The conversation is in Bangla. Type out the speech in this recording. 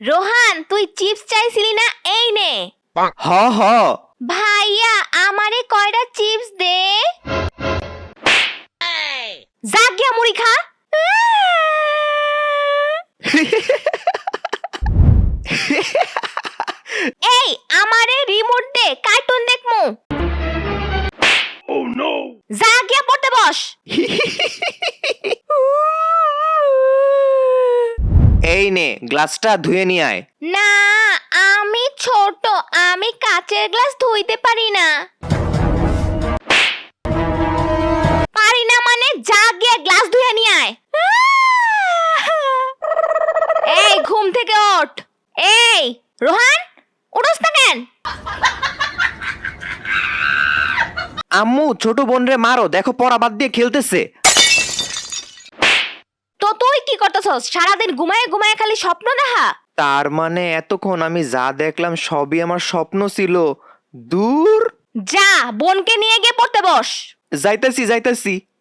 রোহান তুই চিপস চাইছিলি না? এই নে। হ হ। ভাইয়া আমারে কয়টা চিপস দে? যাক গিয়া মুড়ি খা। এই আমারে রিমোট দে কার্টুন দেখমু। যা গিয়া পড়তে বস। এই নে গ্লাসটা ধুয়ে নিয়ে আয়। না আমি ছোট আমি কাচের গ্লাস ধুইতে পারি না। পারি না মানে যা গিয়ে গ্লাস ধুয়ে নিয়ে আয়। এই ঘুম থেকে ওঠ। এই রোহান উঠোস না কেন? আম্মু ছোট বোন রে মারো দেখো পড়া বাদ দিয়ে খেলতেছে। কি করতেছস? সারাদিন ঘুমায় ঘুমায় খালি স্বপ্ন দেখা? তার মানে এতক্ষণ আমি যা দেখলাম সবই আমার স্বপ্ন ছিল। দূর। যা বোনকে নিয়ে গিয়ে পড়তে বস। যাইতেছি যাইতাছি।